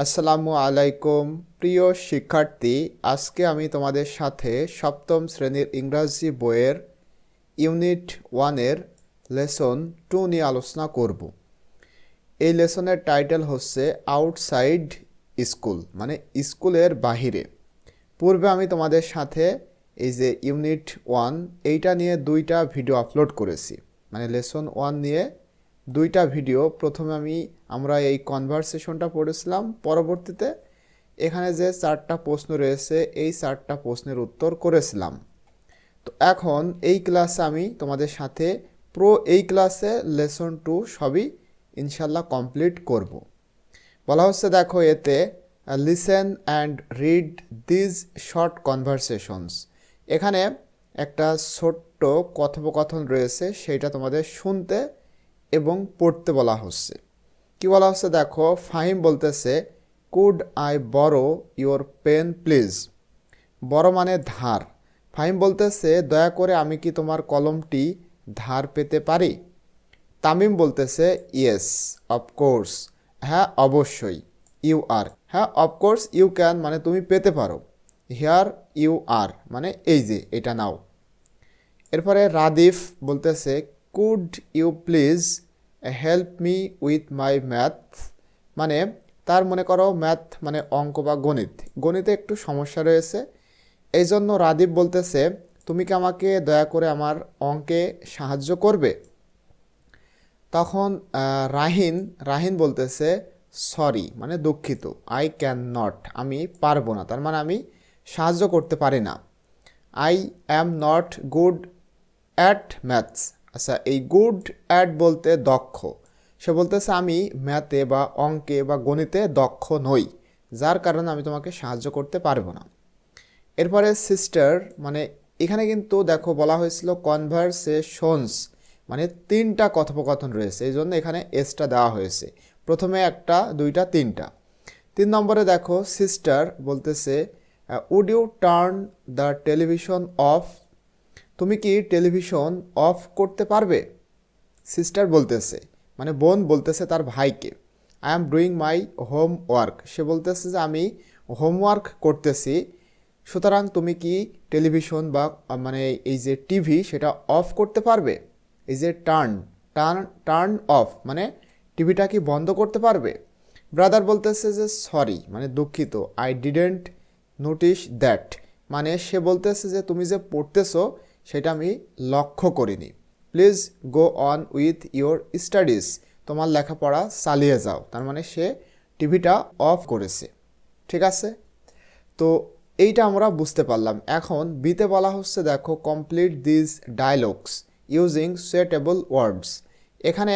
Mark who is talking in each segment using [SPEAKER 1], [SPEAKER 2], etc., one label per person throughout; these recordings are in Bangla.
[SPEAKER 1] আসসালামু আলাইকুম। প্রিয় শিক্ষার্থী, আজকে আমি তোমাদের সাথে সপ্তম শ্রেণির ইংরাজি বইয়ের ইউনিট ওয়ানের লেসন টু নিয়ে আলোচনা করব। এই লেসনের টাইটেল হচ্ছে আউটসাইড স্কুল মানে স্কুলের বাহিরে। পূর্বে আমি তোমাদের সাথে এই যে ইউনিট ওয়ান, এইটা নিয়ে দুইটা ভিডিও আপলোড করেছি। মানে লেসন ওয়ান নিয়ে দুইটা ভিডিও প্রথমে আমি, আমরা এই কনভারসেশনটা পড়েছিলাম। পরবর্তীতে এখানে যে চারটা প্রশ্ন রয়েছে, এই চারটা প্রশ্নের উত্তর করেছিলাম। তো এখন এই ক্লাসে আমি তোমাদের সাথে প্রো এই ক্লাসে লেসন টু সবই ইনশাল্লাহ কমপ্লিট করব। বলা হচ্ছে, দেখো এতে listen and read these short conversations এখানে একটা ছোট্ট কথোপকথন রয়েছে সেইটা তোমাদের শুনতে এবং পড়তে বলা হচ্ছে। কি বলা হচ্ছে? দেখো, ফাহিম বলতেছে could I borrow your pen please borrow মানে ধার। ফাহিম বলতেছে, দয়া করে আমি কি তোমার কলমটি ধার পেতে পারি? তামিম বলতেছে ইয়েস অফকোর্স হ্যাঁ অবশ্যই। ইউ আর হ্যাঁ অফকোর্স ইউ ক্যান মানে তুমি পেতে পারো। হিয়ার ইউ আর মানে এই যে, এটা নাও। এরপরে রাদিফ বলতেছে could you please help me with my math মানে তার মনে করো ম্যাথ মানে অঙ্ক বা গণিত। গণিতে একটু সমস্যা রয়েছে। এই জন্য রাদীপ বলতেছে, তুমি কি আমাকে দয়া করে আমার অঙ্কে সাহায্য করবে? তখন রাহিন রাহিন বলতেছে, সরি মানে দুঃখিত। আই ক্যান নট আমি পারব না। তার মানে আমি সাহায্য করতে পারি না। I am not good at maths আচ্ছা এই গুড অ্যাট বলতে দক্ষ। সে বলতেছে, আমি ম্যাথে বা অঙ্কে বা গণিতে দক্ষ নই। যার কারণে আমি তোমাকে সাহায্য করতে পারব না। এরপরে সিস্টার মানে এখানে কিন্তু দেখো বলা হয়েছিল কনভারসেশনস মানে তিনটা কথোপকথন রয়েছে। এই জন্য এখানে এসটা দেওয়া হয়েছে। প্রথমে একটা, দুইটা, তিনটা। তিন নম্বরে দেখো সিস্টার বলতেছে would you turn the television off তুমি কি টেলিভিশন অফ করতে পারবে? সিস্টার বলতেছে মানে বোন বলতেছে তার ভাইকে I am doing my homework সে বলতেছে যে, আমি হোমওয়ার্ক করতেছি, সুতরাং তুমি কি টেলিভিশন বা মানে এই যে টিভি সেটা অফ করতে পারবে? এই যে টার্ন টার্ন টার্ন অফ মানে টিভিটা কি বন্ধ করতে পারবে? ব্রাদার বলতেছে যে সরি মানে দুঃখিত আই ডিডেন্ট নোটিশ দ্যাট মানে সে বলতেছে যে, তুমি যে পড়তেছো সেটা আমি লক্ষ্য করিনি। Please go on with your studies. তোমার লেখাপড়া চালিয়ে যাও। তার মানে সে টিভিটা অফ করেছে। ঠিক আছে? তো এইটা আমরা বুঝতে পারলাম। এখন বিতে বলা হচ্ছে, দেখো complete this dialogues using suitable words এখানে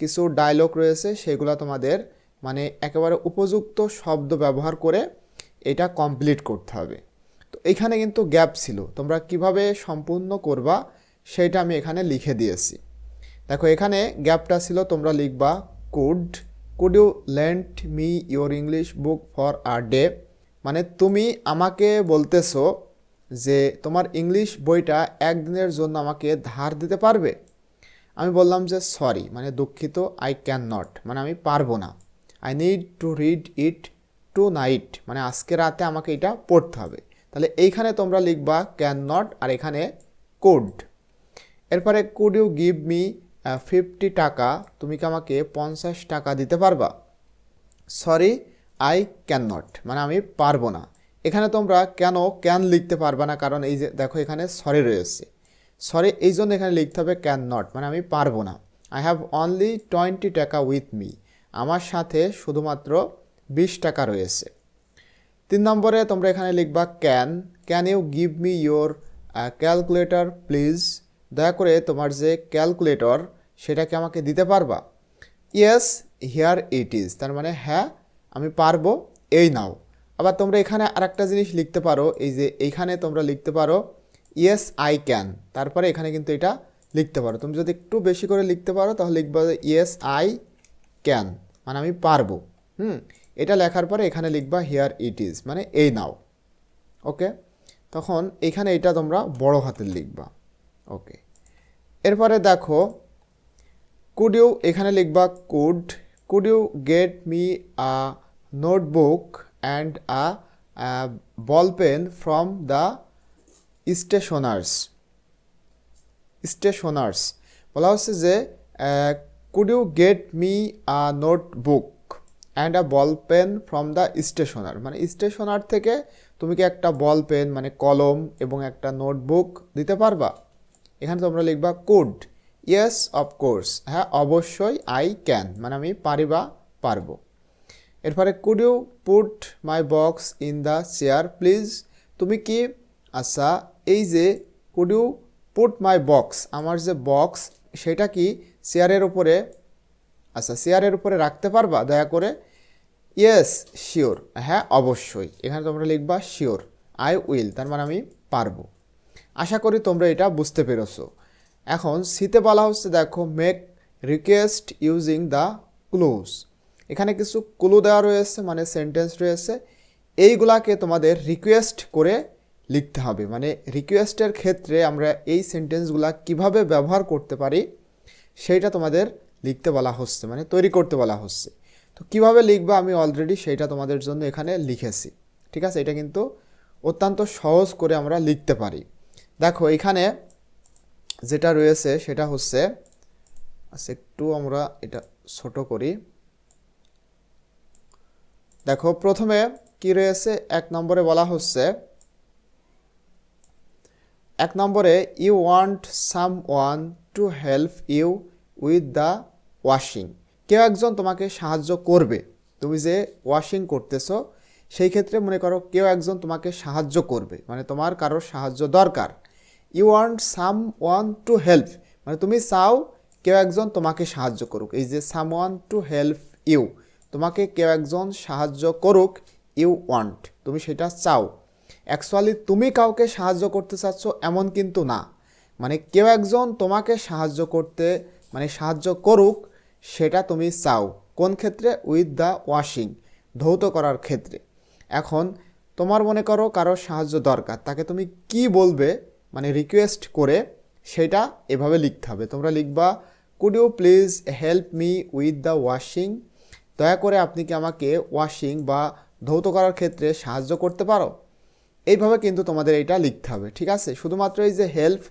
[SPEAKER 1] কিছু ডায়লগ রয়েছে, সেগুলো তোমাদের মানে একেবারে উপযুক্ত শব্দ ব্যবহার করে এটা কমপ্লিট করতে হবে। তো এখানে কিন্তু গ্যাপ ছিল। তোমরা কীভাবে সম্পূর্ণ করবা সেটা আমি এখানে লিখে দিয়েছি। দেখো, এখানে গ্যাপটা ছিল, তোমরা লিখবা could could you lent me your English book for a day মানে তুমি আমাকে বলতেছো যে তোমার ইংলিশ বইটা একদিনের জন্য আমাকে ধার দিতে পারবে? আমি বললাম যে সরি মানে দুঃখিত আই ক্যান নট মানে আমি পারব না। I need to read it tonight মানে আজকে রাতে আমাকে এটা পড়তে হবে। তাহলে এইখানে তোমরা লিখবা ক্যান নট আর এখানে কোড এরপরে could you give me fifty taka? তুমি কি আমাকে পঞ্চাশ টাকা দিতে পারবা? সরি আই ক্যান নট মানে আমি পারব না। এখানে তোমরা কেন ক্যান লিখতে পারবা না? কারণ এই যে দেখো এখানে সরি রয়েছে। সরি এই জন্য এখানে লিখতে হবে ক্যান নট মানে আমি পারব না। I have only twenty taka with me আমার সাথে শুধুমাত্র বিশ টাকা রয়েছে। তিন নম্বরে তোমরা এখানে লিখবা can can you give me your calculator please দয়া করে তোমার যে ক্যালকুলেটর সেটাকে আমাকে দিতে পারবা? ইয়েস হিয়ার ইট ইজ তার মানে হ্যাঁ আমি পারব, এই নাও। আবার তোমরা এখানে আরেকটা জিনিস লিখতে পারো, এই যে এইখানে তোমরা লিখতে পারো ইয়েস আই ক্যান তারপরে এখানে কিন্তু এটা লিখতে পারো। তুমি যদি একটু বেশি করে লিখতে পারো, তাহলে লিখবা ইয়েস আই ক্যান মানে আমি পারব। হুম? এটা লেখার পরে এখানে লিখবা হিয়ার ইট ইজ মানে এই নাও। ওকে? তখন এখানে এটা তোমরা বড় হাতের লিখবা। ওকে? এরপরে দেখো কুড ইউ এখানে লিখবা could could you get me a notebook and a ball pen from the stationers stationers বলা হচ্ছে যে could you get me a notebook and a ball pen from the stationer মানে স্টেশনার থেকে তুমি কি একটা বল পেন মানে কলম এবং একটা নোটবুক দিতে পারবা? এখানে তোমরা লিখবা কুড ইয়েস অফকোর্স হ্যাঁ অবশ্যই আই ক্যান মানে আমি পারি বা পারব। এরপরে could you put my box in the chair please তুমি কি? আচ্ছা এই যে could you put my box আমার যে বক্স সেটা কি? চেয়ারের উপরে আচ্ছা চেয়ারের উপরে রাখতে পারবা? দয়া করে? ইয়েস শিওর হ্যাঁ অবশ্যই। এখানে তোমরা লিখবা শিওর আই উইল তার মানে আমি পারব। আশা করি তোমরা এটা বুঝতে পেরেছ। এখন, শীতে বলা হচ্ছে, দেখো make request using the clues এখানে কিছু ক্লু দেওয়া রয়েছে মানে সেন্টেন্স রয়েছে। এইগুলাকে তোমাদের রিকোয়েস্ট করে লিখতে হবে। মানে রিকোয়েস্টের ক্ষেত্রে আমরা এই সেন্টেন্সগুলা কীভাবে ব্যবহার করতে পারি সেইটা তোমাদের লিখতে বলা হচ্ছে মানে তৈরি করতে বলা হচ্ছে। তো কীভাবে লিখবা আমি অলরেডি সেইটা তোমাদের জন্য এখানে লিখেছি। ঠিক আছে? এটা কিন্তু অত্যন্ত সহজ করে আমরা লিখতে পারি। দেখো, এখানে যেটা রয়েছে সেটা হচ্ছে আচ্ছা একটু আমরা এটা ছোট করি। দেখো, প্রথমে কি রয়েছে? এক নম্বরে বলা হচ্ছে, এক নম্বরে you want someone to help you with the washing কেউ একজন তোমাকে সাহায্য করবে। তুমি যে ওয়াশিং করতেছো, সেই ক্ষেত্রে মনে করো কেউ একজন তোমাকে সাহায্য করবে। মানে তোমার কারোর সাহায্য দরকার। You want someone to help মানে তুমি চাও কেউ একজন তোমাকে সাহায্য করুক। এই যে someone to help you তোমাকে কেউ একজন সাহায্য করুক ইউ ওয়ান্ট তুমি সেটা চাও। অ্যাকচুয়ালি তুমি কাউকে সাহায্য করতে চাচ্ছ এমন কিন্তু না। মানে কেউ একজন তোমাকে সাহায্য করতে মানে সাহায্য করুক সেটা তুমি চাও। কোন ক্ষেত্রে? উইথ দ্য ওয়াশিং ধৌত করার ক্ষেত্রে। এখন তোমার মনে করো কারোর সাহায্য দরকার, তাকে তুমি কি বলবে মানে রিকোয়েস্ট করে, সেটা এভাবে লিখতে হবে। তোমরা লিখবা could you please help me with the washing দয়া করে আপনি কি আমাকে ওয়াশিং বা ধৌত করার ক্ষেত্রে সাহায্য করতে পারো? এইভাবে কিন্তু তোমাদের এটা লিখতে হবে, ঠিক আছে? শুধুমাত্র এই যে হেল্প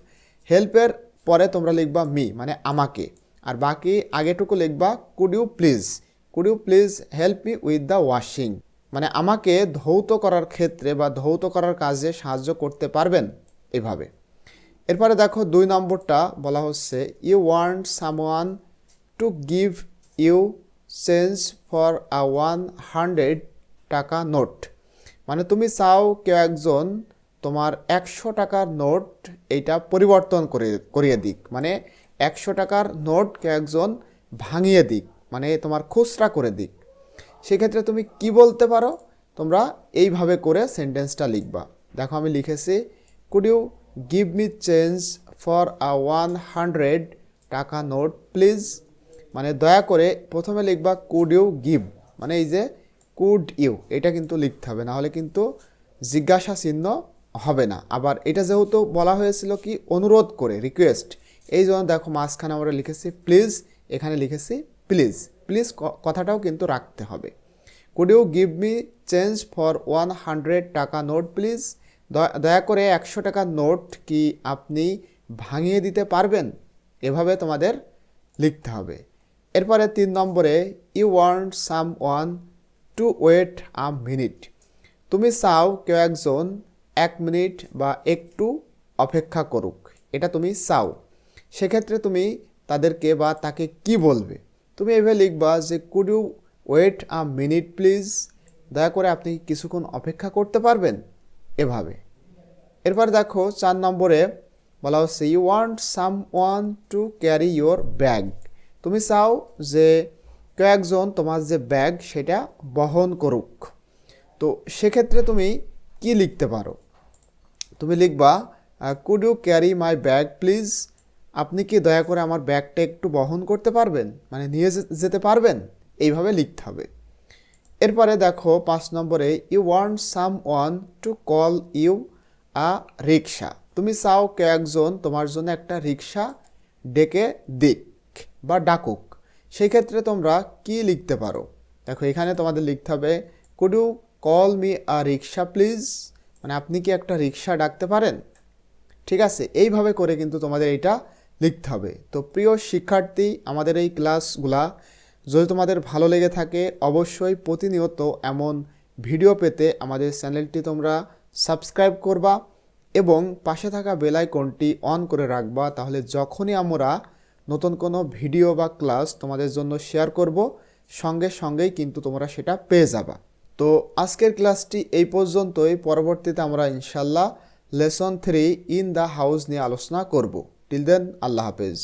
[SPEAKER 1] হেল্পের পরে তোমরা লিখবা মি মানে আমাকে। আর বাকি আগেটুকু লিখবা could you please could you please help me with the washing মানে আমাকে ধৌত করার ক্ষেত্রে বা ধৌত করার কাজে সাহায্য করতে পারবেন এভাবে। এরপরে দেখো দুই নম্বরটা বলা হচ্ছে you want someone to give you change for a one hundred taka note মানে তুমি চাও কেউ একজন তোমার একশো টাকার নোট এইটা পরিবর্তন করে, করিয়ে দিক। মানে একশো টাকার নোট কেউ একজন ভাঙিয়ে দিক মানে তোমার খুচরা করে দিক। সেক্ষেত্রে তুমি কি বলতে পারো? তোমরা এইভাবে করে সেন্টেন্সটা লিখবা। দেখো, আমি লিখেছি could you give me change for a one hundred taka note please মানে দয়া করে প্রথমে লিখবা কুড ইউ গিভ মানে এই যে কুড ইউ এটা কিন্তু লিখতে হবে, নাহলে কিন্তু জিজ্ঞাসা চিহ্ন হবে না। আবার এটা যেহেতু বলা হয়েছিল কি, অনুরোধ করে রিকোয়েস্ট এই জন্য দেখো মাঝখানে আমরা লিখেছি প্লিজ এখানে লিখেছি প্লিজ প্লিজ কথাটাও কিন্তু রাখতে হবে। Could you give me change for one hundred taka note please দয়া করে একশো টাকার নোট কি আপনি ভাঙিয়ে দিতে পারবেন? এভাবে তোমাদের লিখতে হবে। এরপরে তিন নম্বরে you want someone to wait a minute তুমি চাও কেউ একজন এক মিনিট বা একটু অপেক্ষা করুক। এটা তুমি চাও। সেক্ষেত্রে তুমি তাদেরকে বা তাকে কি বলবে? তুমি এভাবে লিখবা যে could you wait a minute please দয়া করে আপনি কিছুক্ষণ অপেক্ষা করতে পারবেন? এভাবে। এরপর দেখো, চার নম্বরে বলা হচ্ছে you want someone to carry your bag তুমি চাও যে কেউ একজন তোমার যে ব্যাগ সেটা বহন করুক। তো সেক্ষেত্রে তুমি কি লিখতে পারো? তুমি লিখবা could you carry my bag please আপনি কি দয়া করে আমার ব্যাগটা একটু বহন করতে পারবেন? মানে নিয়ে যেতে পারবেন? এইভাবে লিখতে হবে। এরপরে দেখো, পাঁচ নম্বরে you want someone to call you a rickshaw তুমি চাও কে একজন তোমার জন্য একটা রিক্সা ডেকে দিক বা ডাকুক। সেই ক্ষেত্রে তোমরা কি লিখতে পারো? দেখো, এখানে তোমাদের লিখতে হবে could you call me a rickshaw please মানে আপনি কি একটা রিক্সা ডাকতে পারেন? ঠিক আছে, এইভাবে করে কিন্তু তোমাদের এইটা লিখতে হবে। তো প্রিয় শিক্ষার্থী, আমাদের এই ক্লাসগুলা যদি তোমাদের ভালো লেগে থাকে, অবশ্যই প্রতিনিয়ত এমন ভিডিও পেতে আমাদের চ্যানেলটি তোমরা সাবস্ক্রাইব করবা এবং পাশে থাকা বেল আইকনটি অন করে রাখবা, তাহলে যখনই আমরা নতুন কোনো ভিডিও বা ক্লাস তোমাদের জন্য শেয়ার করব, সঙ্গে সঙ্গেই কিন্তু তোমরা সেটা পেয়ে যাবা। তো আজকের ক্লাসটি এই পর্যন্তই। পরবর্তীতে আমরা ইনশাল্লাহ lesson three in the house নিয়ে আলোচনা করব। টিল দেন আল্লাহ হাফেজ